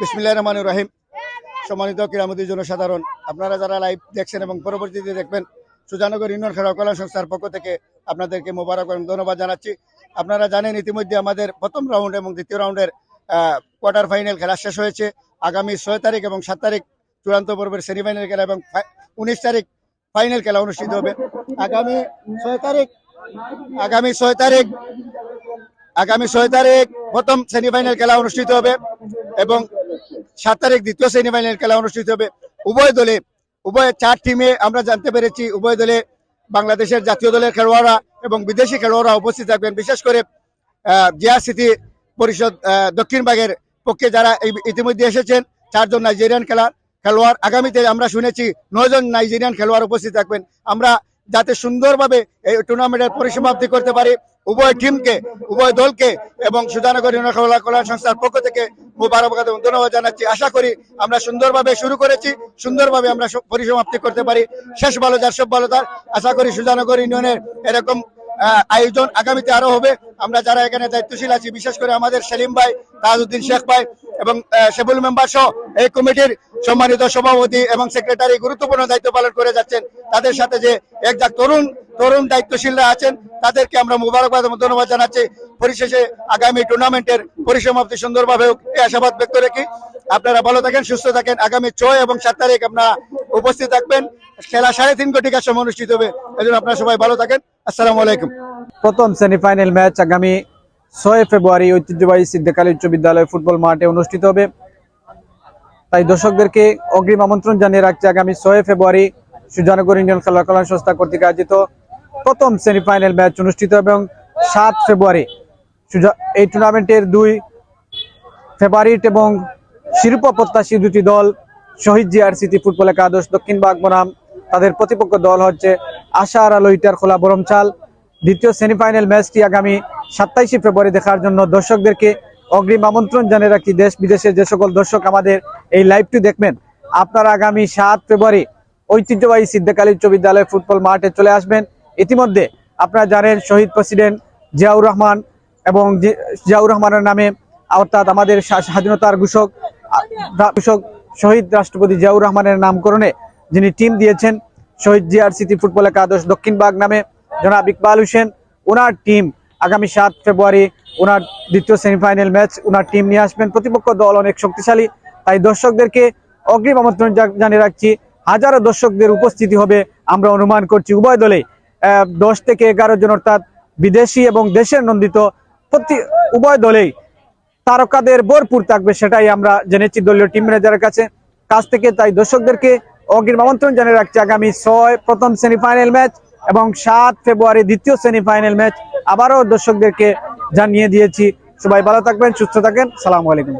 বিসমিল্লাহ রহমান রাহিম। সম্মানিত ক্রীড়ামন্ত্রী জনসাধারণ, আপনারা যারা লাইভ দেখছেন এবং পরবর্তীতে দেখবেন, সুজানগর ইউনিয়ন খেলা কলা সংস্থার পক্ষ থেকে আপনাদেরকে মোবারক এবং ধন্যবাদ জানাচ্ছি। আপনারা জানেন, ইতিমধ্যে আমাদের প্রথম রাউন্ড এবং দ্বিতীয় রাউন্ডের কোয়ার্টার ফাইনাল খেলা শেষ হয়েছে। আগামী ছয় তারিখ এবং সাত তারিখ চূড়ান্ত পর্বের সেমিফাইনাল খেলা এবং উনিশ তারিখ ফাইনাল খেলা অনুষ্ঠিত হবে। আগামী ছয় তারিখ, আগামী ছয় তারিখ, আগামী ছয় তারিখ প্রথম সেমিফাইনাল খেলা অনুষ্ঠিত হবে এবং সাত তারিখ দ্বিতীয় সেমিফাইনাল খেলা অনুষ্ঠিত হবে। উভয় দলে, উভয় চার টিমে আমরা জানতে পেরেছি, উভয় দলে বাংলাদেশের জাতীয় দলের খেলোয়াড়রা এবং বিদেশি খেলোয়াড়রা উপস্থিত থাকবেন। বিশেষ করে জিয়া স্মৃতি পরিষদ দক্ষিণবাগের পক্ষে যারা ইতিমধ্যে এসেছেন, চারজন নাইজেরিয়ান খেলার খেলোয়াড়। আগামীতে আমরা শুনেছি নয়জন নাইজেরিয়ান খেলোয়াড় উপস্থিত থাকবেন। আমরা যাতে সুন্দরভাবে এই টুর্নামেন্টের পরিসমাপ্তি করতে পারি। উভয় টিমকে উভয় দলকে এবং সুজানগর ইউনিয়ন কল্যাণ সংস্থার পক্ষ থেকে মুবারকবাদ এবং ধন্যবাদ জানাচ্ছি। আশা করি আমরা সুন্দরভাবে শুরু করেছি, সুন্দরভাবে আমরা পরিসমাপ্তি করতে পারি। শেষ ভালো যার, সব ভালো তার। আশা করি সুজানগর ইউনিয়নের এরকম আয়োজন আগামীতে আরও হবে। আমরা যারা এখানে দায়িত্বশীল আছি, বিশেষ করে আমাদের সেলিম ভাই তাজউদ্দিন শেখ ভাই এবং শেবুল মেম্বার সহ এই কমিটির সম্মানিত সভাপতি এবং সেক্রেটারি গুরুত্বপূর্ণ দায়িত্ব পালন করে যাচ্ছেন। তাদের সাথে যে একজাক তরুণ তরুণ দায়িত্বশীলরা আছেন, তাদেরকে আমরা মুবারকবাদ এবং ধন্যবাদ জানাচ্ছি। পরিশেষে আগামী টুর্নামেন্টের পরিসমাপ্তি সুন্দরভাবে আশাবাদ ব্যক্ত রেখে আপনারা ভালো থাকেন, সুস্থ থাকেন। আগামী ছয় এবং সাত তারিখ আপনারা উপস্থিত থাকবেন। খেলা সাড়ে তিন কোটিকার সময় অনুষ্ঠিত হবে। এই জন্য আপনারা সবাই ভালো থাকেন। আসসালামু আলাইকুম। প্রথম সেমিফাইনাল ম্যাচ আগামী ছয় ফেব্রুয়ারি ঐতিহ্যবাহী সিদ্দিক আলী উচ্চ বিদ্যালয় ফুটবল মাঠে অনুষ্ঠিত হবে। তাই দর্শকদেরকে অগ্রিম আমন্ত্রণ জানিয়ে রাখছে, আগামী ছয় ফেব্রুয়ারি সুজানগর ইন্ডিয়ান খেলা কল্যাণ সংস্থা কর্তৃক আয়োজিত প্রথম সেমিফাইনাল ম্যাচ অনুষ্ঠিত এবং সাত ফেব্রুয়ারি এই টুর্নামেন্টের দুই ফেভারিট এবং শিরোপা প্রত্যাশী দুটি দল শহীদ জিয়ার স্মৃতি ফুটবল একাদশ দক্ষিণ বাগবনাম তাদের প্রতিপক্ষ দল হচ্ছে আশার আলো ইটার খোলা বরমচাল। দ্বিতীয় সেমিফাইনাল ম্যাচটি আগামী সাতাইশে ফেব্রুয়ারি দেখার জন্য দর্শকদেরকে অগ্রিম আমন্ত্রণ জানিয়ে রাখি দেশ বিদেশের যে সকল দর্শক আমাদের এই লাইভটি দেখবেন, আপনারা আগামী সাত ফেব্রুয়ারি ঐতিহ্যবাহী সিদ্দিক আলী উচ্চ বিদ্যালয় ফুটবল মাঠে চলে আসবেন। ইতিমধ্যে আপনারা জানেন শহীদ প্রেসিডেন্ট জিয়াউর রহমান এবং জিয়াউর রহমানের নামে অর্থাৎ আমাদের স্বা- স্বাধীনতার ঘোষক ঘোষক শহীদ রাষ্ট্রপতি জিয়াউর রহমানের নামকরণে যিনি টিম দিয়েছেন, শহীদ জিয়ার স্মৃতি ফুটবল একাদশ দক্ষিণবাগ নামে জনাব ইকবাল হোসেন, ওনার টিম আগামী সাত ফেব্রুয়ারি ওনার দ্বিতীয় সেমিফাইনাল ম্যাচ ওনার টিম নিয়ে আসবেন। প্রতিপক্ষ দল অনেক শক্তিশালী, তাই দর্শকদেরকে অগ্রিম আমন্ত্রণ জানিয়ে রাখছি, হাজারো দর্শকদের উপস্থিতি হবে, আমরা অনুমান করছি। উভয় দলে দশ থেকে এগারো জন অর্থাৎ বিদেশি এবং দেশের নন্দিত প্রতি উভয় দলেই তারকাদের ভরপুর থাকবে সেটাই আমরা জেনেছি দলীয় টিম ম্যানেজারের কাছে। কাছ থেকে তাই দর্শকদেরকে অগ্রিম আমন্ত্রণ জানিয়ে রাখছি, আগামী ছয় প্রথম সেমিফাইনাল ম্যাচ এবং সাত ফেব্রুয়ারি দ্বিতীয় সেমিফাইনাল ম্যাচ আবারও দর্শকদেরকে জানিয়ে দিয়েছি। সবাই ভালো থাকবেন, সুস্থ থাকেন। সালাম আলাইকুম।